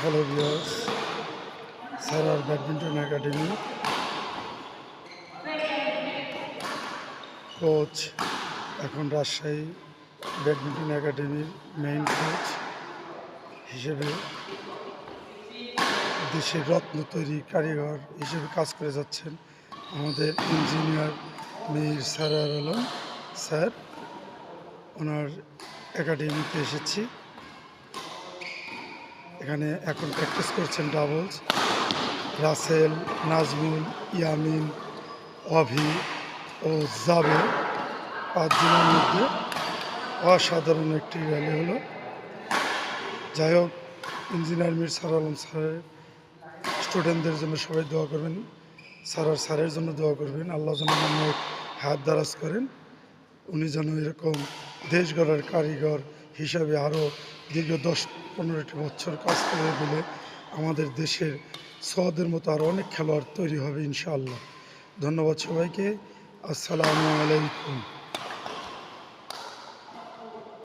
Hello viewers সারার badminton academy coach এখন Rajshahi badminton একাডেমির মেইন কোচ হিসেবে দেশের রত্ন তৈরি কারিগর হিসেবে কাজ করে যাচ্ছেন আমাদের ইঞ্জিনিয়ার মীর সারার আলম, স্যার। ওনার একাডেমিতে এসেছি। এখানে এখন প্র্যাকটিস করছেন ডাবলস রাসেল, নাজমুল, ইয়ামিন, অভি ও জাবে পাঁচজনের মধ্যে অসাধারণ একটি র্যালি হলো। যাই হোক ইঞ্জিনিয়ার মির সার আলম স্যারের স্টুডেন্টদের জন্য সবাই দোয়া করবেন। স্যার আর স্যারের জন্য দোয়া করবেন। আল্লাহ যেন অনেক হাত দারাজ করেন। উনি যেন এরকম দেশ গড়ার কারিগর হিসাবে আরও দীর্ঘ দশ পনেরোটি বছর কাজ করে দিলে আমাদের দেশের সদের মতো আরও অনেক খেলোয়াড় তৈরি হবে, ইনশাআল্লাহ। ধন্যবাদ সবাইকে। আসসালামু আলাইকুম।